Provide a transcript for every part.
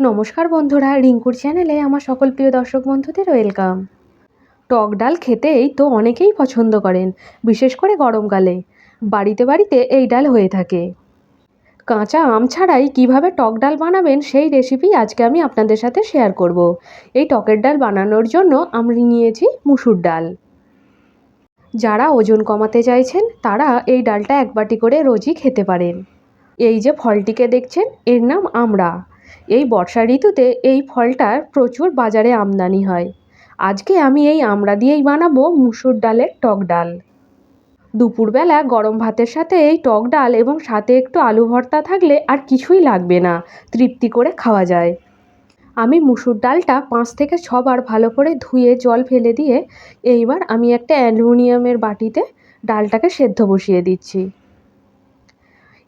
নমস্কার বন্ধুরা, রিঙ্কুর চ্যানেলে আমার সকল প্রিয় দর্শক বন্ধুদের ওয়েলকাম। টক ডাল খেতেই তো অনেকেই পছন্দ করেন, বিশেষ করে গরমকালে বাড়িতে বাড়িতে এই ডাল হয়ে থাকে। কাঁচা আম ছাড়াই কীভাবে টক ডাল বানাবেন সেই রেসিপি আজকে আমি আপনাদের সাথে শেয়ার করব। এই টকের ডাল বানানোর জন্য আমি নিয়েছি মুসুর ডাল। যারা ওজন কমাতে চাইছেন, তারা এই ডালটা এক বাটি করে রোজই খেতে পারেন। এই যে ফলটিকে দেখছেন, এর নাম আমড়া। এই বর্ষা ঋতুতে এই ফলটার প্রচুর বাজারে আমদানি হয়। আজকে আমি এই আমড়া দিয়েই বানাবো মুসুর ডালের টক ডাল। দুপুরবেলা গরম ভাতের সাথে এই টক ডাল এবং সাথে একটু আলু ভর্তা থাকলে আর কিছুই লাগবে না, তৃপ্তি করে খাওয়া যায়। আমি মুসুর ডালটা পাঁচ থেকে ছবার ভালো করে ধুয়ে জল ফেলে দিয়ে এইবার আমি একটা অ্যালুমিনিয়ামের বাটিতে ডালটাকে সেদ্ধ বসিয়ে দিচ্ছি।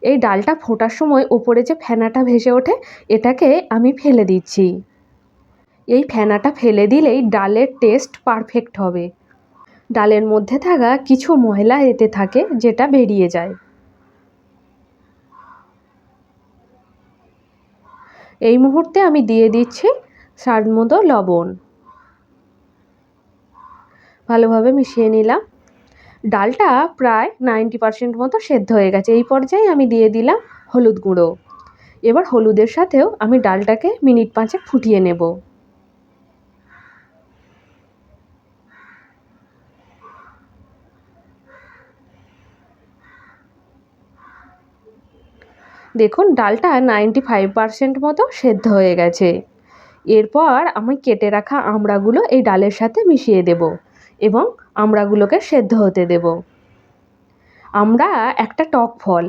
এই ডালটা ফোটার সময় ওপরে যে ফেনাটা ভেসে ওঠে, এটাকে আমি ফেলে দিচ্ছি। এই ফেনাটা ফেলে দিলেই ডালের টেস্ট পারফেক্ট হবে। ডালের মধ্যে থাকা কিছু ময়লা এতে থাকে, যেটা বেরিয়ে যায়। এই মুহূর্তে আমি দিয়ে দিচ্ছি স্বাদ মতো লবণ। ভালোভাবে মিশিয়ে নিলাম। ডালটা প্রায় নাইনটি পারসেন্ট মতো সেদ্ধ হয়ে গেছে। এই পর্যায়ে আমি দিয়ে দিলাম হলুদ গুঁড়ো। এবার হলুদের সাথেও আমি ডালটাকে মিনিট পাঁচেক ফুটিয়ে নেব। দেখুন, ডালটা নাইনটি ফাইভ পারসেন্ট মতো সেদ্ধ হয়ে গেছে। এরপর আমি কেটে রাখা আমড়াগুলো এই ডালের সাথে মিশিয়ে দেব এবং আমড়াগুলোকে সেদ্ধ হতে দেব। আমরা একটা টক ফল।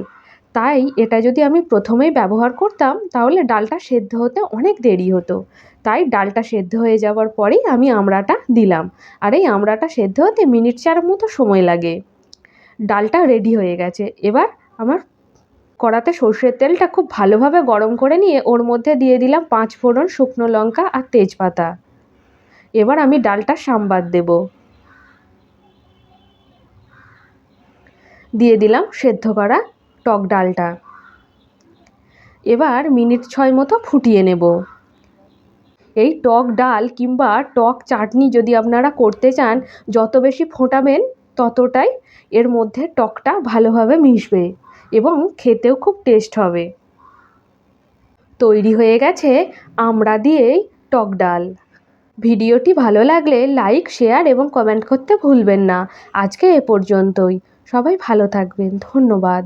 তাই এটা যদি আমি প্রথমেই ব্যবহার করতাম, তাহলে ডালটা সেদ্ধ হতে অনেক দেরি হতো। তাই ডালটা সেদ্ধ হয়ে যাওয়ার পরেই আমি আমড়াটা দিলাম। আর এই আমড়াটা সেদ্ধ হতে মিনিট চার মতো সময় লাগে। ডালটা রেডি হয়ে গেছে। এবার আমার কড়াতে সর্ষের তেলটা খুব ভালোভাবে গরম করে নিয়ে ওর মধ্যে দিয়ে দিলাম পাঁচ ফোড়ন শুকনো লঙ্কা আর তেজপাতা। এবার আমি ডালটা সাম্বার দেব। দিয়ে দিলাম সেদ্ধ করা টক ডালটা। এবার মিনিট ছয় মতো ফুটিয়ে নেব। এই টক ডাল কিংবা টক চাটনি যদি আপনারা করতে চান, যত বেশি ফোটাবেন ততটাই এর মধ্যে টকটা ভালোভাবে মিশবে এবং খেতেও খুব টেস্ট হবে। তৈরি হয়ে গেছে আমরা দিয়েই টক ডাল। ভিডিওটি ভালো লাগলে লাইক, শেয়ার এবং কমেন্ট করতে ভুলবেন না। আজকে এ পর্যন্তই। সবাই ভালো থাকবেন। ধন্যবাদ।